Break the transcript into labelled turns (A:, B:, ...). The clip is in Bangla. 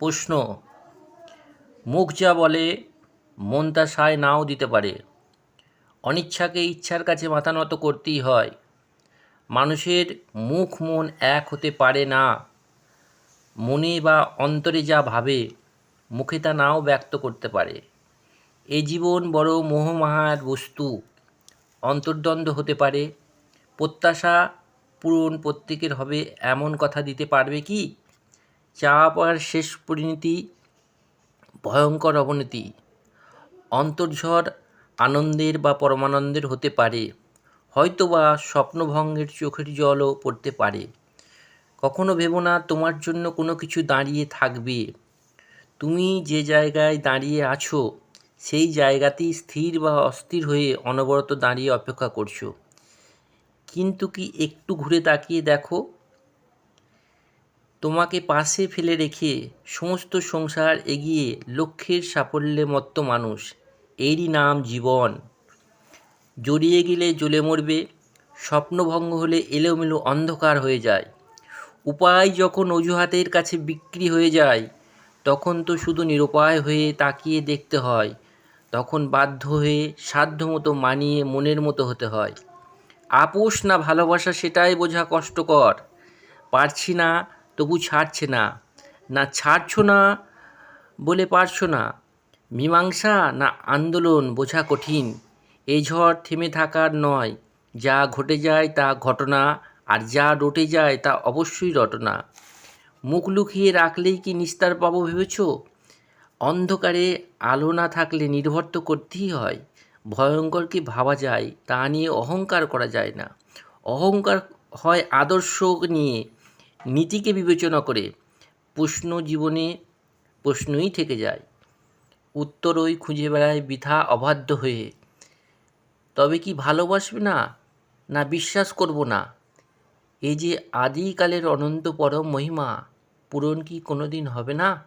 A: প্রশ্ন। মুখ যা বলে, মন তা সায় নাও দিতে পারে। অনিচ্ছাকে ইচ্ছার কাছে মাথা নত করতেই হয়। মানুষের মুখ মন এক হতে পারে না। মনে বা অন্তরে যা ভাবে, মুখে তা নাও ব্যক্ত করতে পারে। এ জীবন বড় মোহমায়ার বস্তু। অন্তর্দ্বন্দ্ব হতে পারে। প্রত্যাশা পূরণ প্রত্যেকের হবে এমন কথা দিতে পারবে কি? চাওয়া পাওয়ার শেষ পরিণতি, ভয়ঙ্কর অবনতি। অন্তর্ঝড় আনন্দের বা পরমানন্দের হতে পারে, হয়তোবা স্বপ্নভঙ্গের চোখের জলও পড়তে পারে। কখনো ভেবো না তোমার জন্য কোনো কিছু দাঁড়িয়ে থাকবে। তুমি যে জায়গায় দাঁড়িয়ে আছো, সেই জায়গাতেই স্থির বা অস্থির হয়ে অনবরত দাঁড়িয়ে অপেক্ষা করছ। কিন্তু কি একটু ঘুরে তাকিয়ে দেখো? তোমাকে পাশে ফেলে রেখে সমস্ত সংসার এগিয়ে লক্ষ্যের সাফল্যে মত্ত মানুষ। এরই নাম জীবন। জড়িয়ে গেলে জ্বলে মরবে, স্বপ্নভঙ্গ হলে এলোমেলো অন্ধকার হয়ে যায়। উপায় যখন অজুহাতের কাছে বিক্রি হয়ে যায়, তখন তো শুধু নিরুপায় হয়ে তাকিয়ে দেখতে হয়, তখন বাধ্য হয়ে সাধ্যমতো মানিয়ে মনের মতো হতে হয়। আপোষ না ভালোবাসা সেটাই বোঝা কষ্টকর। পারছি না তবু ছাড়ছে না। না ছাড়ছো না বলে পারছ না। মীমাংসা না আন্দোলন বোঝা কঠিন। এই ঝড় থেমে থাকার নয়। যা ঘটে যায় তা ঘটনা, আর যা রটে যায় তা অবশ্যই রটনা। মুখ লুকিয়ে রাখলেই কি নিস্তার পাবো ভেবেছ? অন্ধকারে আলো না থাকলে নির্ভর তো করতেই হয়। ভয়ঙ্করকে ভাবা যায় তা নিয়ে অহংকার করা যায় না। অহংকার হয় আদর্শ নিয়ে। নীতিকে বিবেচনা করে প্রশ্ন জীবনে প্রশ্নই থেকে যায়। উত্তর ওই খুঁজে বেড়ায় বৃথা অবাধ্য হয়ে। তবে কি ভালোবাসবে না না বিশ্বাস করব না? এই যে আদিকালের অনন্ত পরম মহিমা, পূরণ কি কোনোদিন হবে না?